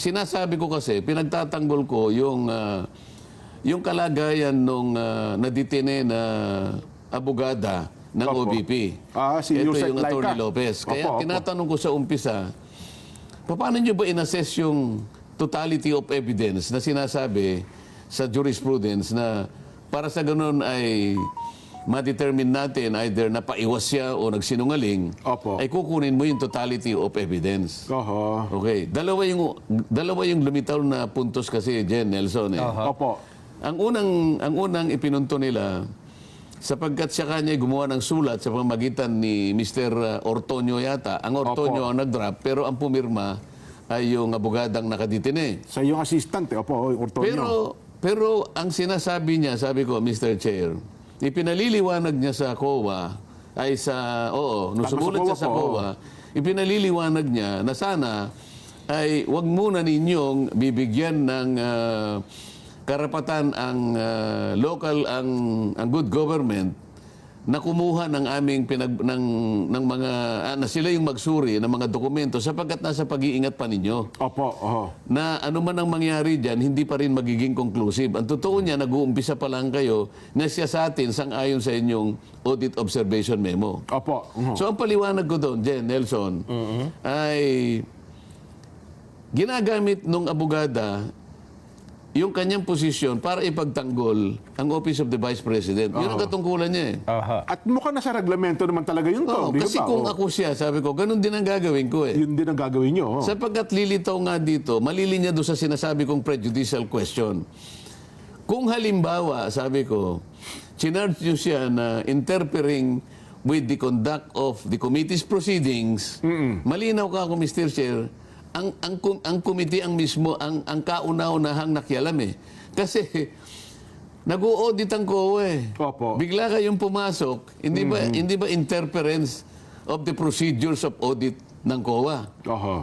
sinasabi ko kasi, pinagtatanggol ko yung ah, yung kalagayan nung uh, naditine na abogada ng Opo. OBP. Ah, si Ito Yusek yung Attorney Laika. Lopez. Kaya Opo, opo. tinatanong ko sa umpisa, paano nyo ba inassess yung totality of evidence na sinasabi sa jurisprudence na para sa ganun ay ma-determine natin either napaiwas siya o nagsinungaling, Opo. ay kukunin mo yung totality of evidence. Oho. Okay, dalawa yung dalawa yung lumitaw na puntos kasi Jen Nelson eh. Opo. Ang unang ang unang ipinunto nila sapagkat siya kanya gumawa ng sulat sa pamamagitan ni Mr. Ortonio yata. Ang Ortonio ang nag-draft pero ang pumirma ay yung abogadang nakaditine. Sa iyong assistant, eh. Opo, Ortonio. Pero pero ang sinasabi niya, sabi ko, Mr. Chair, ipinaliliwanag niya sa COA ay sa oo, nung sumulat siya sa. COA, ipinaliliwanag niya na sana ay wag muna ninyong bibigyan ng ah, karapatan ang ah, local ang ang good government na kumuha ng aming pinag ng ng mga ah, na sila yung magsuri ng mga dokumento sapagkat nasa pag-iingat pa ninyo Opo, oho. na ano man ang mangyari dyan, hindi pa rin magiging conclusive. Ang totoo niya, nag-uumpisa pa lang kayo na siya sa atin sang-ayon sa inyong audit observation memo. Opo. uho. So ang paliwanag ko doon, Jen, Nelson, ay ginagamit nung abogada yung kanyang posisyon para ipagtanggol ang Office of the Vice President. Yun ang katungkulan niya eh. Aha. At mukhang nasa reglamento naman talaga yun to. Oo, di kasi ba? kung Oo. ako siya, sabi ko, ganun din ang gagawin ko eh. Yun din ang gagawin nyo. oh. Sapagkat lilitaw nga dito, malilinya doon sa sinasabi kong prejudicial question. Kung halimbawa, sabi ko, chinarge nyo siya na interfering with the conduct of the committee's proceedings, malinaw ka ako, Mr. Chair, ang, ang, ang committee ang mismo, ang, ang kauna-unahang nakialam eh. Kasi, nag-audit ang COA eh. Opo. Bigla kayong pumasok, hindi ba hindi ba interference of the procedures of audit ng COA? Oho.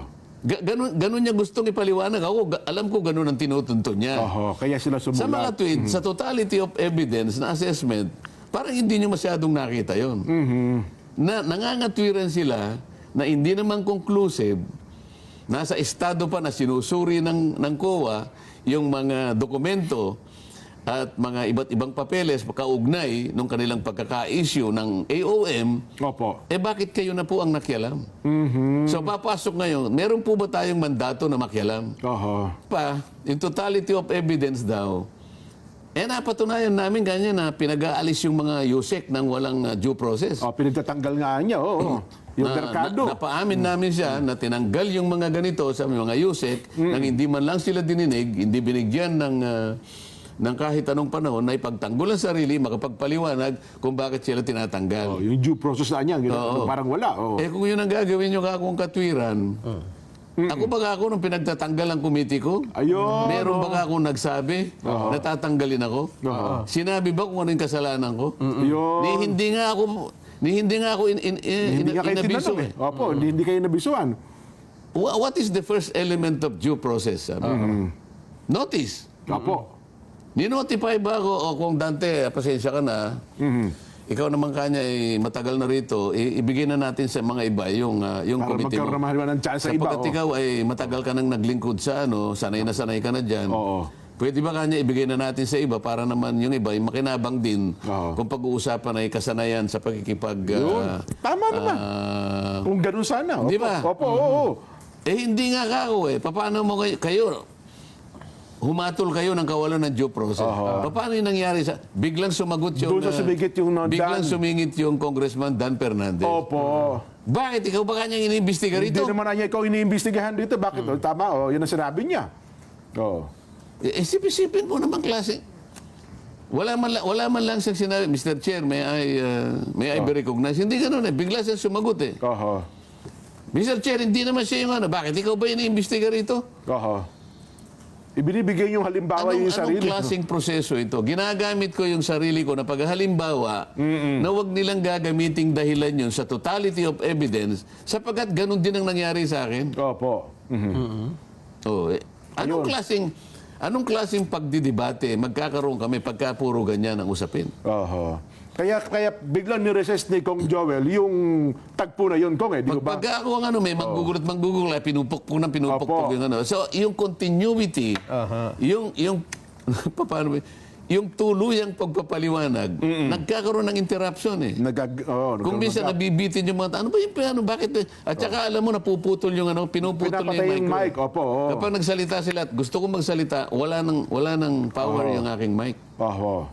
Ga- ganun, ganun niya gustong ipaliwanag. Ako, ga- alam ko ganun ang tinutunto niya. Oho. Kaya sila sumulat. Sa mga tweet, sa totality of evidence na assessment, parang hindi niyo masyadong nakita yon. Na nangangatwiran sila na hindi naman conclusive, nasa estado pa na sinusuri ng, ng COA yung mga dokumento at mga iba't ibang papeles kaugnay nung kanilang pagkaka-issue ng AOM, Opo. eh bakit kayo na po ang nakialam? So papasok ngayon, meron po ba tayong mandato na makialam? Oho. Pa, in totality of evidence daw, eh napatunayan namin ganyan na pinag-aalis yung mga USEC ng walang uh, due process. Oh, pinagtatanggal nga niya. Oo. Yung na, merkado. na, napaamin namin siya na tinanggal yung mga ganito sa mga USEC nang hindi man lang sila dininig, hindi binigyan ng ah, ng kahit anong panahon na ipagtanggol ang sarili, makapagpaliwanag kung bakit sila tinatanggal. Oh, yung due process na niya. gina- Oo. Parang wala. Oh. Eh kung yun ang gagawin nyo kakong katwiran, ako ba ako nung pinagtatanggal ang committee ko? Ayun. Meron ba akong nagsabi na tatanggalin ako? Sinabi ba kung ano yung kasalanan ko? Yun. Ni hindi nga ako ni hindi nga ako in, in, in, hindi in, inabiso eh. eh. Opo, hindi, hindi kayo nabisuan. Wha- What is the first element of due process? sabi ko? Notice. Opo. Ni-notify ba ako, o kung Dante, pasensya ka na, ikaw naman kanya, eh, matagal na rito, i- ibigay na natin sa mga iba yung, ah, yung Para committee magkaroon mo. naman ng chance sa iba. Sapagkat oh. ikaw ay matagal ka nang naglingkod sa ano, sanay na sanay ka na dyan. Oo. Pwede ba kanya ibigay na natin sa iba para naman yung iba ay makinabang din Oo. kung pag-uusapan ay kasanayan sa pagkikipag... Yun. ah, Tama naman. ah, Kung ganun sana. Opo. Di ba? Opo, oo. oo. eh hindi nga kako eh. Paano mo kayo, kayo humatol kayo ng kawalan ng due process. Paano yung nangyari sa... Biglang sumagot yung... Doon sa ah, sumigit yung, no, Biglang Dan. sumingit yung Congressman Dan Fernandez. Opo. Bakit? Ikaw ba kanyang iniimbestiga Hindi rito? naman na niya ikaw iniimbestigahan dito. Bakit? Oh, tama, oh, yun ang sinabi niya. Oh. Eh, isip-isipin mo naman klase. Wala man, la- wala man lang siyang sinabi, Mr. Chair, may I, uh, may I be recognized? Hindi ganun eh. Bigla siyang sumagot eh. Oho. Mr. Chair, hindi naman siya yung ano. Bakit? Ikaw ba iniimbestiga rito? Oho. Ibinibigay yung halimbawa Anong, yung anong sarili. klaseng proseso ito? Ginagamit ko yung sarili ko na paghalimbawa na wag nilang gagamiting dahilan yun sa totality of evidence sapagkat ganun din ang nangyari sa akin. Opo. Mhm. Oh, eh, anong klaseng Anong klaseng pagdidebate magkakaroon kami pagka puro ganyan ang usapin? Oho. Kaya, kaya biglang ni-resist ni Kong Joel yung tagpo na yun, Kong, eh, di ba? pagka ako ang ano, may maggugulat maggugulat, ay pinupukpok ng pinupukpok Opo. yung ano. So, yung continuity, yung, yung, paano ba, yung tuluyang pagpapaliwanag, nagkakaroon ng interruption eh. Nagag, oh, Kung minsan nabibitin yung mga, ano ba yung ano, bakit? eh? At saka alam mo, napuputol yung ano, pinuputol Pinapatay yung yung mic. mic, opo, oo. Kapag nagsalita sila at gusto kong magsalita, wala nang, wala nang power yung aking mic. Oho.